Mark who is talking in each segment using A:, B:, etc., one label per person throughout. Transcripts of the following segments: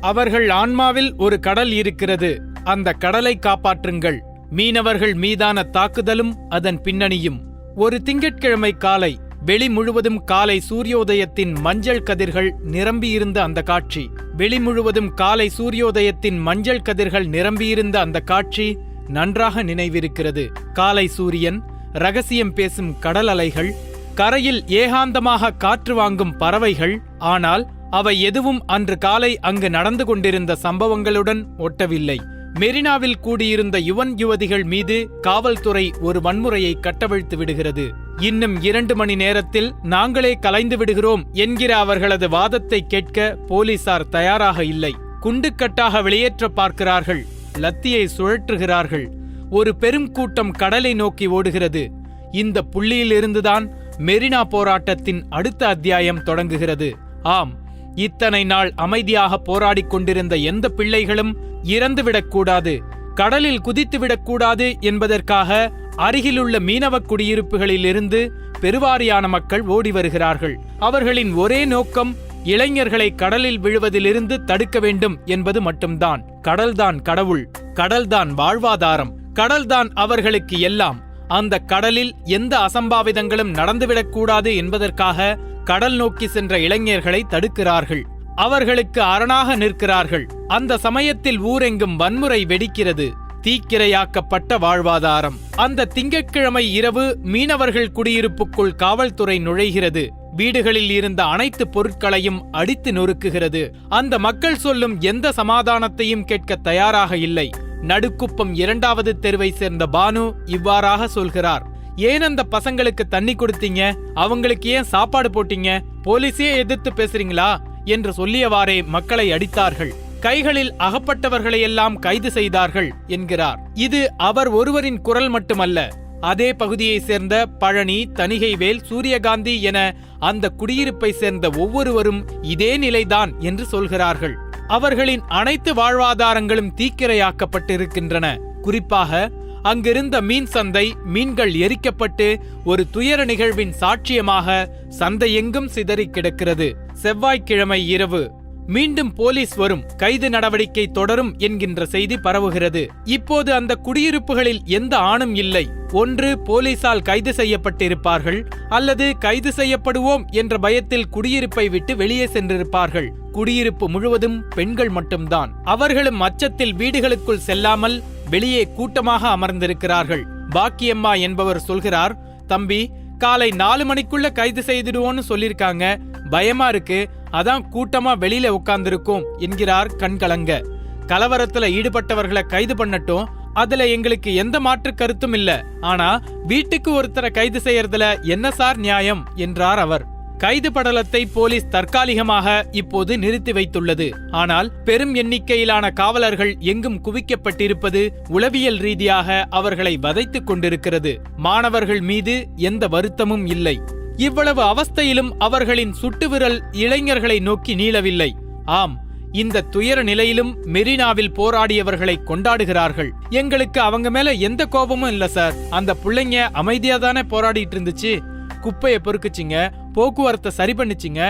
A: அவர்கள் ஆன்மாவில் ஒரு கடல் இருக்கிறது. அந்த கடலை காப்பாற்றுங்கள். மீனவர்கள் மீதான தாக்குதலும் அதன் பின்னணியும். ஒரு திங்கட்கிழமை காலை வெளி முழுவதும் காலை சூரியோதயத்தின் மஞ்சள் கதிர்கள் நிரம்பியிருந்த அந்த காட்சி. வெளி முழுவதும் காலை சூரியோதயத்தின் மஞ்சள் கதிர்கள் நிரம்பியிருந்த அந்த காட்சி நன்றாக நினைவிருக்கிறது. காலை சூரியன் ரகசியம் பேசும் கடல் அலைகள் கரையில் ஏகாந்தமாக காற்று வாங்கும் பறவைகள் ஆனால் அவை எதுவும் அன்று காலை அங்கு நடந்து கொண்டிருந்த சம்பவங்களுடன் ஒட்டவில்லை. மெரினாவில் கூடியிருந்த யுவன் யுவதிகள் மீது காவல்துறை ஒரு வன்முறையை கட்டவிழ்த்து விடுகிறது. இன்னும் இரண்டு மணி நேரத்தில் நாங்களே கலைந்து விடுகிறோம் என்கிற அவர்களது வாதத்தை கேட்க போலீசார் தயாராக இல்லை. குண்டுக்கட்டாக வெளியேற்ற பார்க்கிறார்கள். லத்தியை சுழற்றுகிறார்கள். ஒரு பெரும் கூட்டம் கடலை நோக்கி ஓடுகிறது. இந்த புள்ளியிலிருந்துதான் மெரினா போராட்டத்தின் அடுத்த அத்தியாயம் தொடங்குகிறது. ஆம் இத்தனை நாள் அமைதியாக போராடிக் கொண்டிருந்த எந்த பிள்ளைகளும் இறந்துவிடக்கூடாது கடலில் குதித்துவிடக்கூடாது என்பதற்காக அருகிலுள்ள மீனவ குடியிருப்புகளிலிருந்து பெருவாரியான மக்கள் ஓடி வருகிறார்கள். அவர்களின் ஒரே நோக்கம் இளைஞர்களை கடலில் விழுவதிலிருந்து தடுக்க வேண்டும் என்பது மட்டும்தான். கடல்தான் கடவுள் கடல்தான் வாழ்வாதாரம் கடல்தான் அவர்களுக்கு எல்லாம். அந்த கடலில் எந்த அசம்பாவிதங்களும் நடந்துவிடக்கூடாது என்பதற்காக கடல் நோக்கி சென்ற இளைஞர்களை தடுக்கிறார்கள். அவர்களுக்கு அரணாக நிற்கிறார்கள். அந்த சமயத்தில் ஊரெங்கும் வன்முறை வெடிக்கிறது. தீக்கிரையாக்கப்பட்ட வாழ்வாதாரம். அந்த திங்கட்கிழமை இரவு மீனவர்கள் குடியிருப்புக்குள் காவல்துறை நுழைகிறது. வீடுகளில் இருந்த அனைத்து பொருட்களையும் அடித்து நொறுக்குகிறது. அந்த மக்கள் சொல்லும் எந்த சமாதானத்தையும் கேட்க தயாராக இல்லை. நடுக்குப்பம் இரண்டாவது தெருவை சேர்ந்த பானு இவ்வாறாக சொல்கிறார். ஏன் அந்த பசங்களுக்கு தண்ணி கொடுத்தீங்க? அவங்களுக்கு ஏன் சாப்பாடு போட்டீங்க? போலீஸே எதிர்த்து பேசுறீங்களா? என்று சொல்லியவாறே மக்களை அடித்தார்கள். கைகளில் அகப்பட்டவர்களை எல்லாம் கைது செய்தார்கள் என்கிறார். இது அவர் ஒருவரின் குரல் மட்டுமல்ல. அதே பகுதியை சேர்ந்த பழனி தணிகைவேல் சூரியகாந்தி என அந்த குடியிருப்பை சேர்ந்த ஒவ்வொருவரும் இதே நிலைதான் என்று சொல்கிறார்கள். அவர்களின் அனைத்து வாழ்வாதாரங்களும் தீக்கிரையாக்கப்பட்டிருக்கின்றன. குறிப்பாக அங்கிருந்த மீன் சந்தை மீன்கள் எரிக்கப்பட்டு ஒரு துயர நிகழ்வின் சாட்சியமாக சந்தை எங்கும் சிதறி கிடக்கிறது. செவ்வாய்க்கிழமை இரவு. மீண்டும் போலீஸ் வரும். கைது நடவடிக்கை தொடரும் என்கின்ற செய்தி பரவுகிறது. இப்போது அந்த குடியிருப்புகளில் எந்த ஆணும் இல்லை. ஒன்று போலீசால் கைது செய்யப்பட்டிருப்பார்கள். அல்லது கைது செய்யப்படுவோம் என்ற பயத்தில் குடியிருப்பை விட்டு வெளியே சென்றிருப்பார்கள். குடியிருப்பு முழுவதும் பெண்கள் மட்டும்தான். அவர்களும் அச்சத்தில் வீடுகளுக்குள் செல்லாமல் வெளியே கூட்டமாக அமர்ந்திருக்கிறார்கள். பாக்கியம்மா என்பவர் சொல்கிறார் தம்பி காலை நாலு மணிக்குள்ள கைது செய்திடுவோன்னு சொல்லிருக்காங்க. பயமா இருக்கு. அதான் கூட்டமா வெளியில உட்கார்ந்திருக்கோம் என்கிறார் கண்கலங்க. கலவரத்துல ஈடுபட்டவர்களை கைது பண்ணட்டும். அதுல எங்களுக்கு எந்த மாற்று கருத்தும் இல்ல. ஆனா வீட்டுக்கு ஒருத்தரை கைது செய்யறதுல என்ன சார் நியாயம்? என்றார் அவர். கைது படலத்தை போலீஸ் தற்காலிகமாக இப்போது நிறுத்தி வைத்துள்ளது. ஆனால் பெரும் எண்ணிக்கையிலான காவலர்கள் எங்கும் குவிக்கப்பட்டிருப்பது உளவியல் ரீதியாக அவர்களை வதைத்துக் கொண்டிருக்கிறது. மாணவர்கள் மீது எந்த வருத்தமும் இல்லை. இவ்வளவு அவஸ்தையிலும் அவர்களின் சுட்டுவிரல் இளைஞர்களை நோக்கி நீளவில்லை. ஆம் இந்த துயர நிலையிலும் மெரினாவில் போராடியவர்களை கொண்டாடுகிறார்கள். எங்களுக்கு அவங்க மேல எந்த கோபமும் இல்ல சார். அந்த புள்ளைங்க அமைதியா தானே போராடிட்டு இருந்துச்சு? குப்பையை பொறுக்குச்சிங்க போக்குவரத்தை சரி பண்ணிச்சிங்க.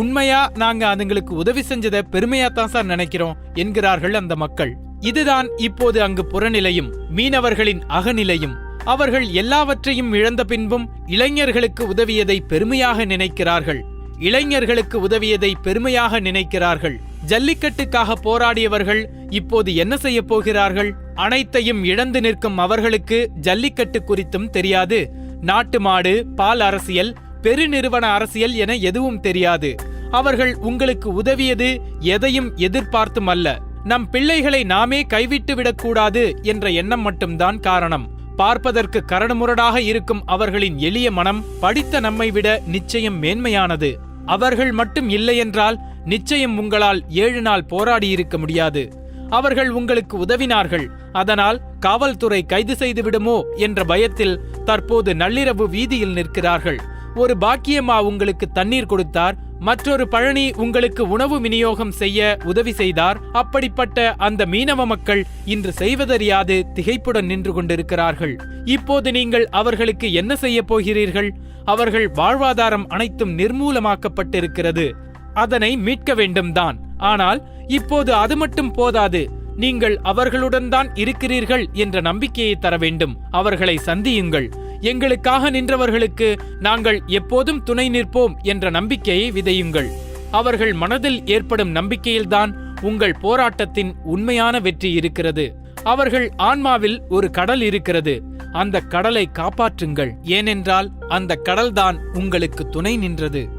A: உண்மையா நாங்க அதுங்களுக்கு உதவி செஞ்சதை பெருமையா தான் சார் நினைக்கிறோம் என்கிறார்கள் அந்த மக்கள். இதுதான் இப்போது அங்கு புறநிலையும் மீனவர்களின் அகநிலையும். அவர்கள் எல்லாவற்றையும் இழந்த பின்பும் இளைஞர்களுக்கு உதவியதை பெருமையாக நினைக்கிறார்கள். இளைஞர்களுக்கு உதவியதை பெருமையாக நினைக்கிறார்கள். ஜல்லிக்கட்டுக்காக போராடியவர்கள் இப்போது என்ன செய்ய போகிறார்கள்? அனைத்தையும் இழந்து நிற்கும் அவர்களுக்கு ஜல்லிக்கட்டு குறித்தும் தெரியாது. நாட்டு மாடு பால் அரசியல் பெருநிறுவன அரசியல் என எதுவும் தெரியாது. அவர்கள் உங்களுக்கு உதவியது எதையும் எதிர்பார்த்தும் அல்ல. நம் பிள்ளைகளை நாமே கைவிட்டு விடக்கூடாது என்ற எண்ணம் மட்டும்தான் காரணம். பார்ப்பதற்கு கரடுமுரடாக இருக்கும் அவர்களின் எளிய மனம் படித்த நம்மை விட நிச்சயம் மேன்மையானது. அவர்கள் மட்டும் இல்லையென்றால் நிச்சயம் உங்களால் ஏழு நாள் போராடியிருக்க முடியாது. அவர்கள் உங்களுக்கு உதவினார்கள். அதனால் காவல்துறை கைது செய்து விடுமோ என்ற பயத்தில் தற்போது நள்ளிரவு வீதியில் நிற்கிறார்கள். ஒரு பாக்கியம்மா உங்களுக்கு தண்ணீர் கொடுத்தார் மற்றொரு பழனி உங்களுக்கு உணவு விநியோகம் செய்ய உதவி செய்தார். அப்படிப்பட்ட அந்த மீனவ மக்கள் இன்று செய்வதறியாது திகைப்புடன் நின்று கொண்டிருக்கிறார்கள். இப்போது நீங்கள் அவர்களுக்கு என்ன செய்ய போகிறீர்கள்? அவர்கள் வாழ்வாதாரம் அனைத்தும் நிர்மூலமாக்கப்பட்டிருக்கிறது. அதனை மீட்க வேண்டும் தான் ஆனால் இப்போது அது மட்டும் போதாது. நீங்கள் அவர்களுடன் தான் இருக்கிறீர்கள் என்ற நம்பிக்கையை தர வேண்டும். அவர்களை சந்தியுங்கள். எங்களுக்காக நின்றவர்களுக்கு நாங்கள் எப்போதும் துணை நிற்போம் என்ற நம்பிக்கையை விதையுங்கள். அவர்கள் மனதில் ஏற்படும் நம்பிக்கையில்தான் உங்கள் போராட்டத்தின் உண்மையான வெற்றி இருக்கிறது. அவர்கள் ஆன்மாவில் ஒரு கடல் இருக்கிறது. அந்த கடலை காப்பாற்றுங்கள். ஏனென்றால் அந்த கடல்தான் உங்களுக்கு துணை நின்றது.